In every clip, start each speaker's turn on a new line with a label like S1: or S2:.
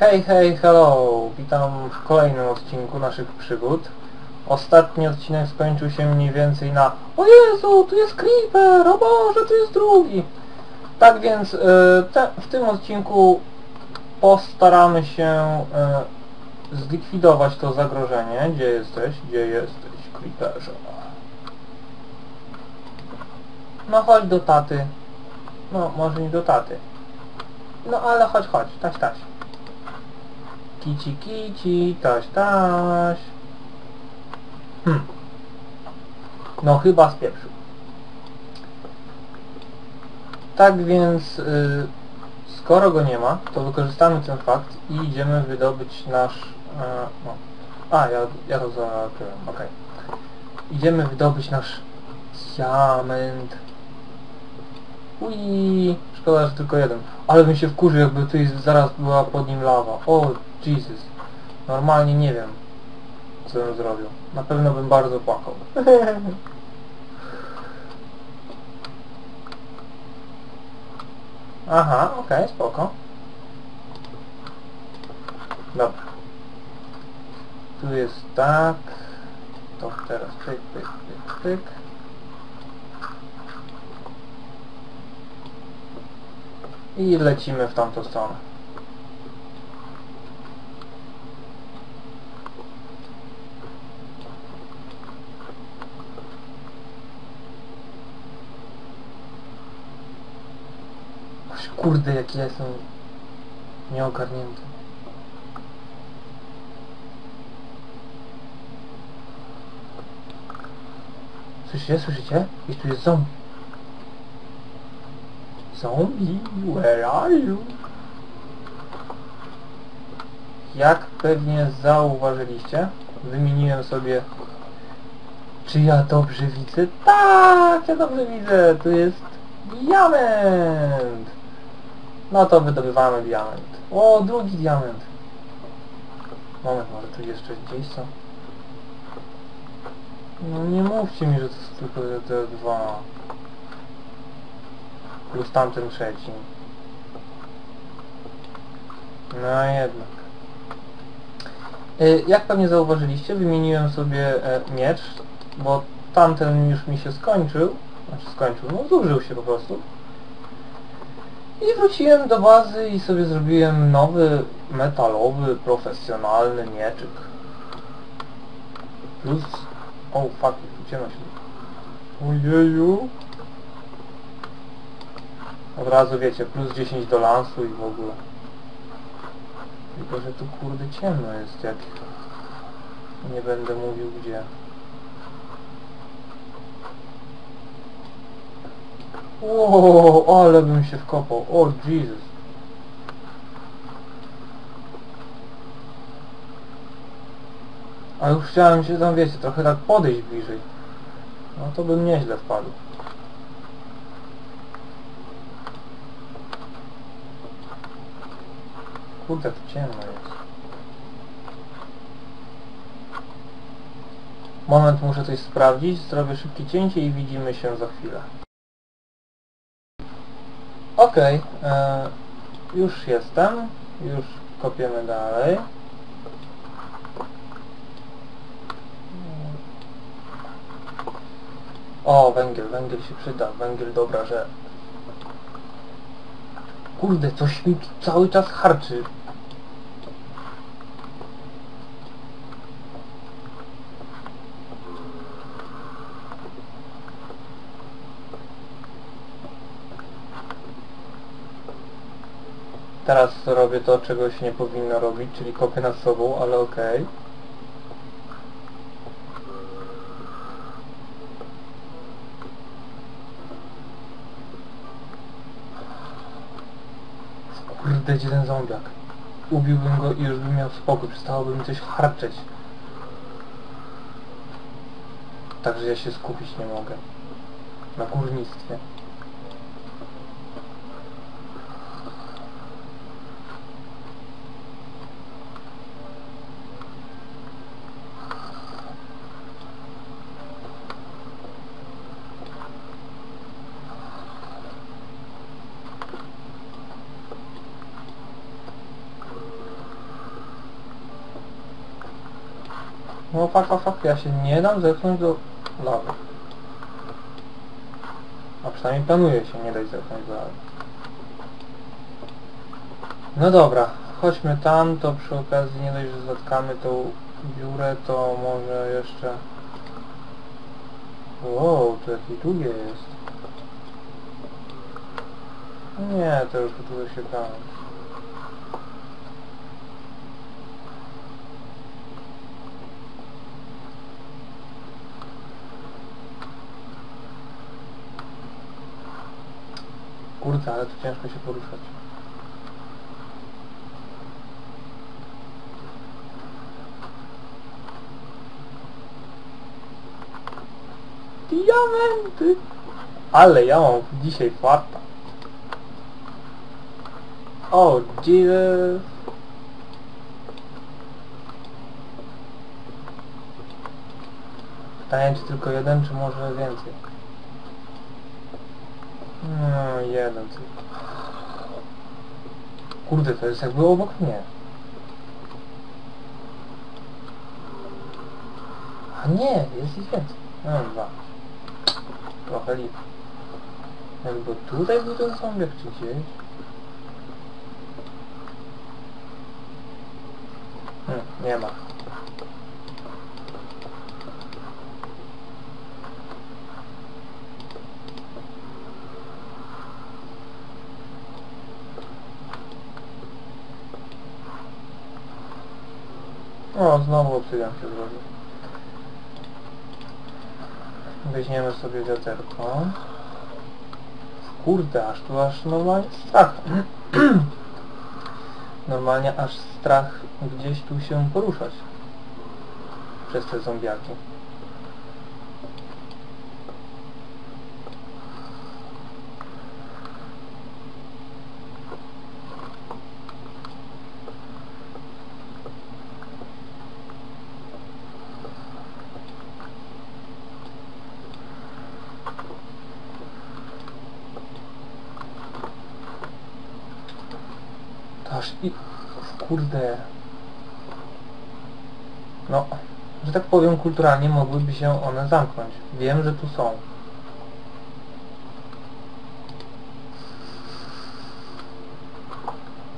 S1: Hej, hej, hello! Witam w kolejnym odcinku naszych przygód. Ostatni odcinek skończył się mniej więcej na O Jezu, tu jest Creeper! O Boże, tu jest drugi! Tak więc y, te, w tym odcinku postaramy się y, zlikwidować to zagrożenie. Gdzie jesteś? Gdzie jesteś, Creeperze? No chodź do taty. No, może nie do taty. No ale chodź, chodź, taś, taś. Kici, kici, taś, taś. Hm. No chyba spieprzył. Tak więc, y, skoro go nie ma, to wykorzystamy ten fakt i idziemy wydobyć nasz... E, no. A, ja, ja to zakryłem, okej. Idziemy wydobyć nasz diament. Ui, szkoda, że tylko jeden. Ale bym się wkurzył, jakby tu zaraz była pod nim lawa. O, Jesus. Normalnie nie wiem, co bym zrobił. Na pewno bym bardzo płakał. Aha, okej, spoko. Dobra. Tu jest tak. To teraz pyk, pyk, pyk, pyk. I lecimy w tamtą stronę. Kurde, jaki ja jestem nieogarnięty. Słyszycie? Słyszycie? I tu jest zombie. Zombie, where are you? Jak pewnie zauważyliście, wymieniłem sobie czy ja dobrze widzę? Tak, ja dobrze widzę, tu jest diament! No to wydobywamy diament. O, drugi diament. Moment, może tu jeszcze gdzieś są? No nie mówcie mi, że to jest tylko te- dwa plus tamten trzeci. No jednak. Y, Jak pewnie zauważyliście, wymieniłem sobie e, miecz, bo tamten już mi się skończył. Znaczy skończył, no zużył się po prostu. I wróciłem do bazy i sobie zrobiłem nowy, metalowy, profesjonalny mieczyk. Plus... O, fuck, ciemno się. Ojeju. Od razu wiecie, plus 10 do lansu i w ogóle. Tylko, że tu kurde ciemno jest, jak... Nie będę mówił gdzie. O, ale bym się wkopał. O, Jesus. A już chciałem się tam, wiecie, trochę tak podejść bliżej. No to bym nieźle wpadł. Kurde, to ciemno jest. Moment, muszę coś sprawdzić. Zrobię szybkie cięcie i widzimy się za chwilę. Okej, e, już jestem. Już kopiemy dalej. O, węgiel, węgiel się przyda. Węgiel dobra, że... Kurde, coś mi tu cały czas harczy. Teraz robię to, czego się nie powinno robić, czyli kopię nad sobą, ale okej. Kurde, gdzie ten zombiak? Ubiłbym go i już bym miał spokój, przestałoby mi coś harczeć. Także ja się skupić nie mogę. Na górnictwie. No fak, fak, fak, ja się nie dam zepchnąć do lawy. A przynajmniej planuję się nie dać zepchnąć do lawy. No dobra, chodźmy tam, to przy okazji nie dość, że zatkamy tą dziurę, to może jeszcze... Wow, to jakieś długie jest. Nie, to już dużo się dało. Kurde, ale tu ciężko się poruszać. Diamenty! Ale ja mam dzisiaj farta. O, Jesus! Pytanie, czy tylko jeden, czy może więcej? No, jeden tylko. Kurde, to jest jakby obok mnie. A nie, jest ich więcej. No, dwa. Trochę lipa. Jakby tutaj był ten zombiak, czy gdzieś? Hmm, nie ma. O, znowu obsydian się zrobił. Weźmiemy sobie wiaderko. Kurde, aż tu aż normalnie strach. normalnie aż strach gdzieś tu się poruszać. Przez te zombiaki. To aż i... Kurde... No, że tak powiem kulturalnie mogłyby się one zamknąć. Wiem, że tu są.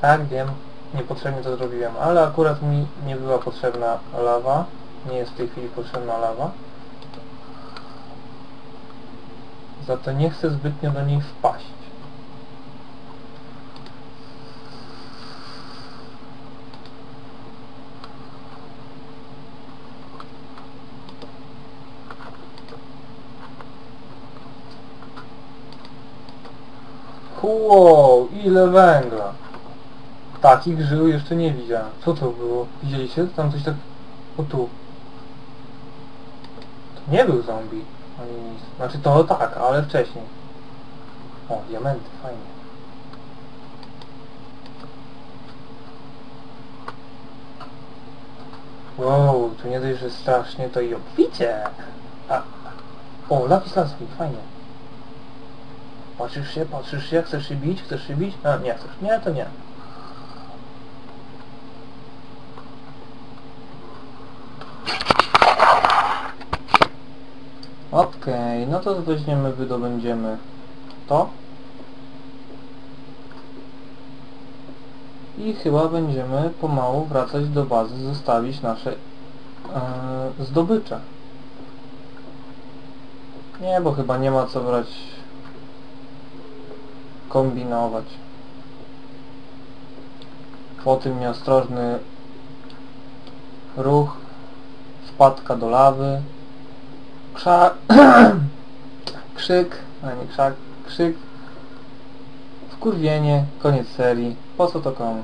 S1: Tak, wiem, niepotrzebnie to zrobiłem, ale akurat mi nie była potrzebna lawa. Nie jest w tej chwili potrzebna lawa. Za to nie chcę zbytnio do niej wpaść. Wow, ile węgla! Takich żył jeszcze nie widziałem. Co to było? Widzieliście? Tam coś tak... O tu. To nie był zombie. Ani nic. Znaczy to tak, ale wcześniej. O, diamenty, fajnie. Wow, tu nie dość, że strasznie, to i obficie! A, o, lapis lazuli, fajnie. Patrzysz się, patrzysz się, chcesz się bić, chcesz się bić? A, nie chcesz. Nie, to nie. Okej, no to weźmiemy, wydobędziemy to. I chyba będziemy pomału wracać do bazy, zostawić nasze e, zdobycze. Nie, bo chyba nie ma co brać kombinować. Po tym nieostrożny ruch, wpadka do lawy, krzak, krzyk, a nie krzak, krzyk, wkurwienie, koniec serii, po co to komu?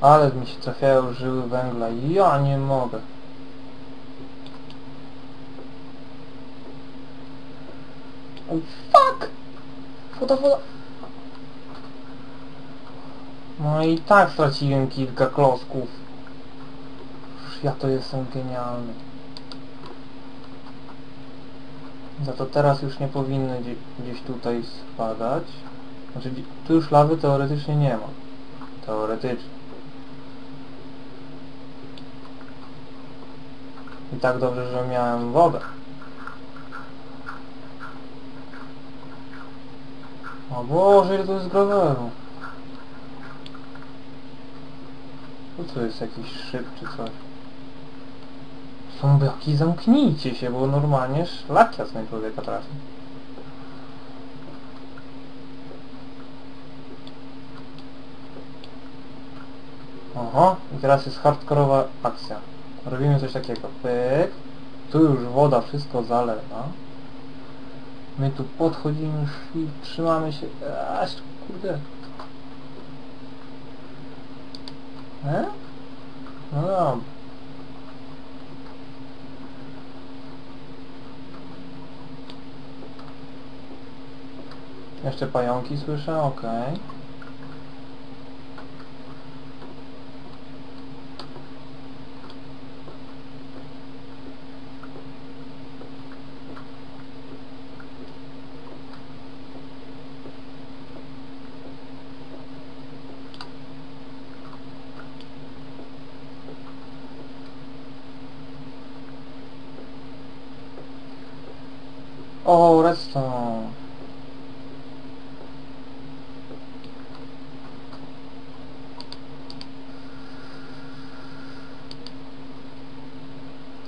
S1: Ale mi się trafiają żyły węgla. Ja nie mogę. Oh, fuck! Woda, woda. No i tak straciłem kilka klocków. Już Ja to jestem genialny. Za to teraz już nie powinny gdzie, gdzieś tutaj spadać. Znaczy tu już lawy teoretycznie nie ma. Teoretycznie. I tak dobrze, że miałem wodę. O Boże, ile to jest gravelu. Tu co jest jakiś szyb czy coś. Zombiaki, zamknijcie się, bo normalnie szlak jasny człowieka trafi. Oho, i teraz jest hardkorowa akcja. Robimy coś takiego. Pyk. Tu już woda wszystko zalewa. My tu podchodzimy i trzymamy się. Aż kurde. E? No. Jeszcze pająki słyszę, okej. O, redstone.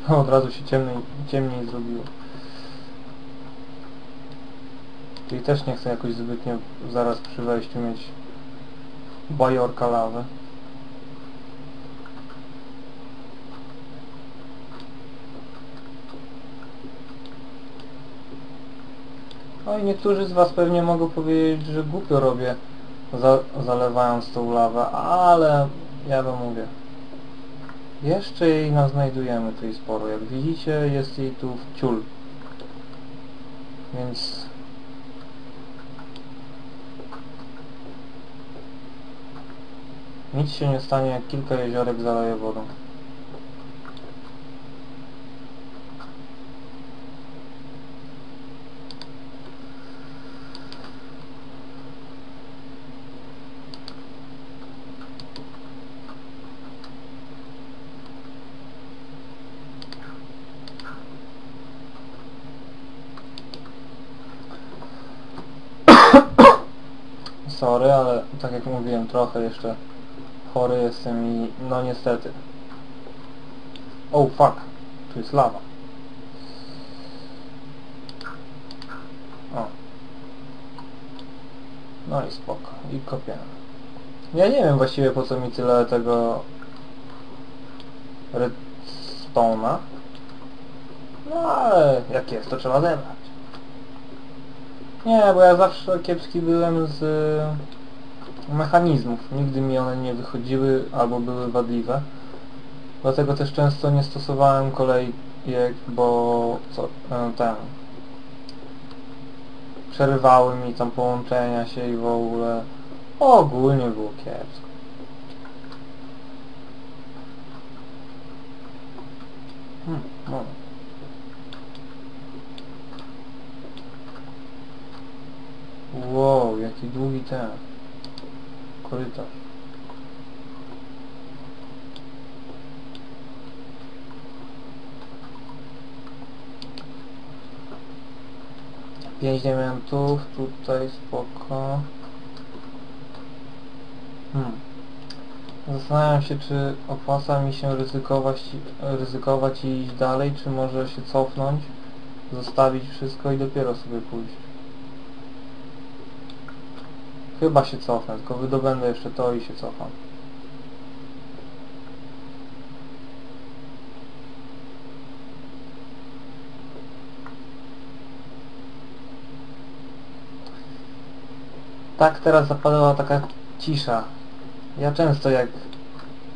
S1: O, od razu się ciemniej, ciemniej zrobiło. Czyli też nie chcę jakoś zbytnio zaraz przy wejściu mieć bajorka lawy. No i niektórzy z Was pewnie mogą powiedzieć, że głupio robię za, zalewając tą lawę, ale ja Wam mówię. Jeszcze jej znajdujemy tutaj sporo. Jak widzicie jest jej tu w ciul. Więc... Nic się nie stanie jak kilka jeziorek zaleje wodą. Sorry, ale tak jak mówiłem, trochę jeszcze chory jestem i no niestety. Oh fuck, tu jest lawa. O. No i spoko, i kopiemy. Ja nie wiem właściwie po co mi tyle tego redstone'a. No ale jak jest, to trzeba zebrać. Nie, bo ja zawsze kiepski byłem z e, mechanizmów. Nigdy mi one nie wychodziły albo były wadliwe. Dlatego też często nie stosowałem kolejek, bo co, e, ten przerywały mi tam połączenia się i w ogóle ogólnie było kiepsko. Hmm, no. Wow, jaki długi ten korytarz. Pięć diamentów, tutaj spoko. Hmm. Zastanawiam się, czy opłaca mi się ryzykować, ryzykować i iść dalej, czy może się cofnąć, zostawić wszystko i dopiero sobie pójść. Chyba się cofnę, tylko wydobędę jeszcze to i się cofam. Tak teraz zapadała taka cisza. Ja często jak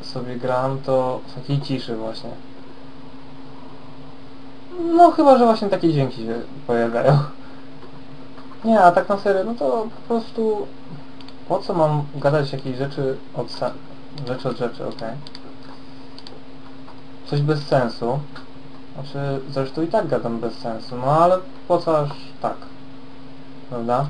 S1: sobie gram, to w takiej ciszy właśnie. No chyba, że właśnie takie dźwięki się pojawiają. Nie, a tak na serio, no to po prostu... Po co mam gadać jakieś rzeczy od rzeczy od rzeczy, okej. Coś bez sensu. Znaczy, zresztą i tak gadam bez sensu, no ale po co aż tak? Prawda?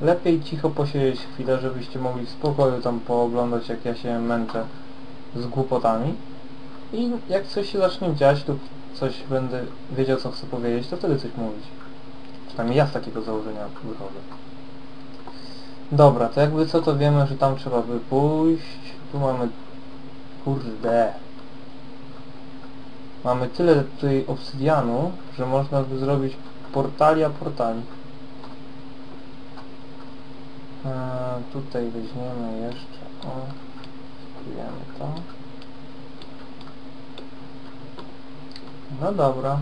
S1: Lepiej cicho posiedzieć chwilę, żebyście mogli w spokoju tam pooglądać jak ja się męczę z głupotami. I jak coś się zacznie dziać lub coś będę wiedział co chcę powiedzieć, to wtedy coś mówić. Przynajmniej ja z takiego założenia wychodzę. Dobra, to jakby co to wiemy, że tam trzeba by pójść. Tu mamy... Kurde. Mamy tyle tutaj obsydianu, że można by zrobić portali a portali. Eee, tutaj weźmiemy jeszcze... O, skujemy to. No dobra.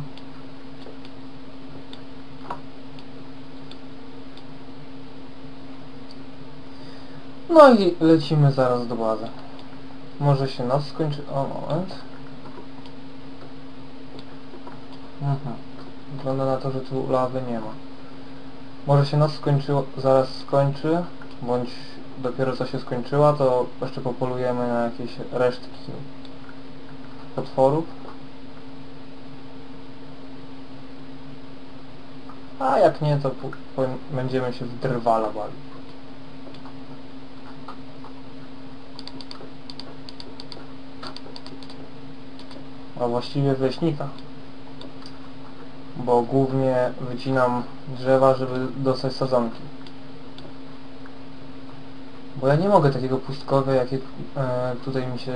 S1: No i lecimy zaraz do bazy. Może się noc skończy... O, moment. Mhm. Wygląda na to, że tu lawy nie ma. Może się noc skończyło, zaraz skończy, bądź dopiero co się skończyła, to jeszcze popolujemy na jakieś resztki potworów. A jak nie, to będziemy się w drwala. A właściwie leśnika. Bo głównie wycinam drzewa, żeby dostać sadzonki. Bo ja nie mogę takiego pustkowia, jakie e, tutaj mi się,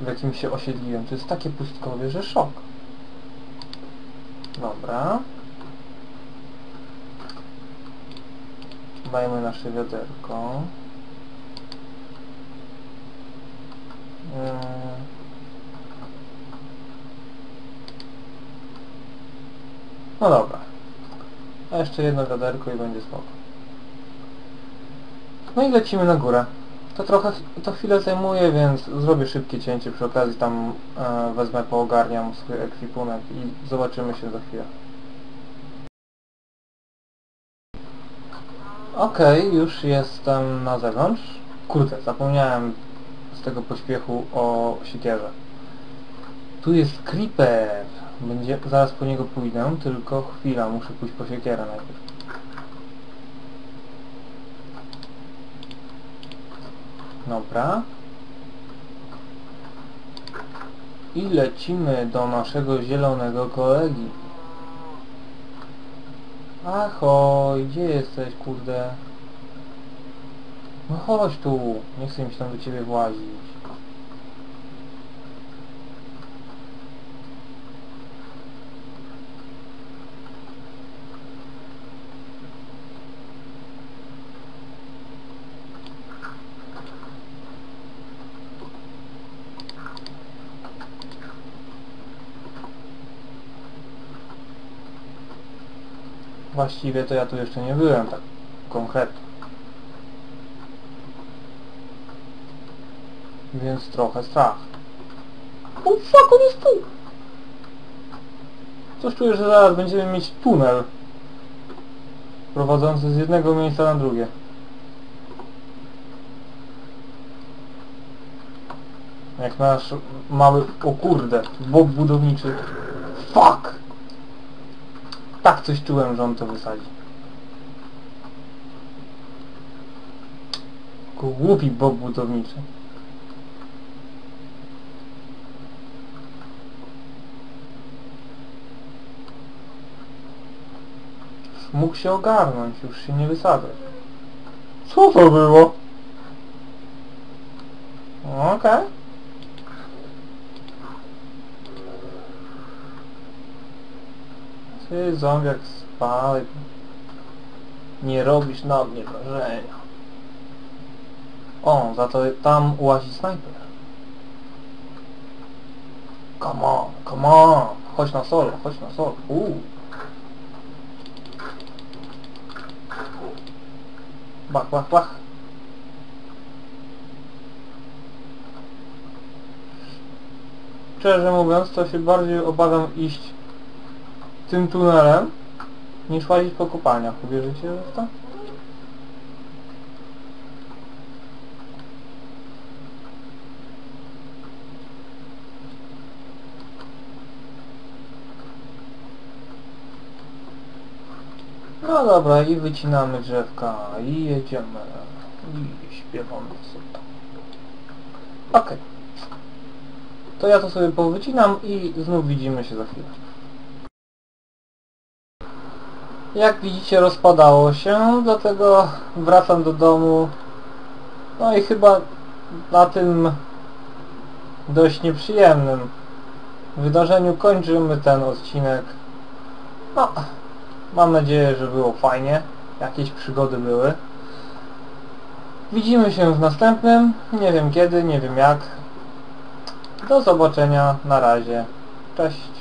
S1: w jakim się osiedliłem. To jest takie pustkowie, że szok. Dobra. Dajmy nasze wiaderko. Yy. No dobra. A jeszcze jedno wiaderko i będzie spoko. No i lecimy na górę. To trochę, to chwilę zajmuje, więc zrobię szybkie cięcie przy okazji tam e, wezmę, poogarniam swój ekwipunek i zobaczymy się za chwilę. Okej, już jestem na zewnątrz. Kurde, zapomniałem z tego pośpiechu o siekierze. Tu jest creeper. Będzie, zaraz po niego pójdę, tylko chwila, muszę pójść po siekierę najpierw. Dobra. I lecimy do naszego zielonego kolegi. Ahoj, gdzie jesteś, kurde? No chodź tu, nie chcę mi się tam do ciebie włazić. Właściwie to ja tu jeszcze nie byłem tak konkretnie. Więc trochę strach. O fuck, on jest tu! Coś czuję, że zaraz będziemy mieć tunel prowadzący z jednego miejsca na drugie. Jak nasz mały... O kurde, bok budowniczy. Tak coś czułem, że on to wysadzi. Głupi bok budowniczy. Mógł się ogarnąć, już się nie wysadzać. Co to było? Okej. Ty zombiak spały. Nie robisz na mnie wrażenia. O, za to tam łazi snajper. Come on, come on. Chodź na solo, chodź na solo. Uuu. Bach, bach, bach. Szczerze mówiąc, to się bardziej obawiam iść tym tunelem, niż łazić po kopalniach. Uwierzycie w to? No dobra, i wycinamy drzewka, i jedziemy, i śpiewamy sobie. Okej. To ja to sobie powycinam i znów widzimy się za chwilę. Jak widzicie rozpadało się, dlatego wracam do domu. No i chyba na tym dość nieprzyjemnym wydarzeniu kończymy ten odcinek. No, mam nadzieję, że było fajnie. Jakieś przygody były. Widzimy się w następnym. Nie wiem kiedy, nie wiem jak. Do zobaczenia. Na razie. Cześć.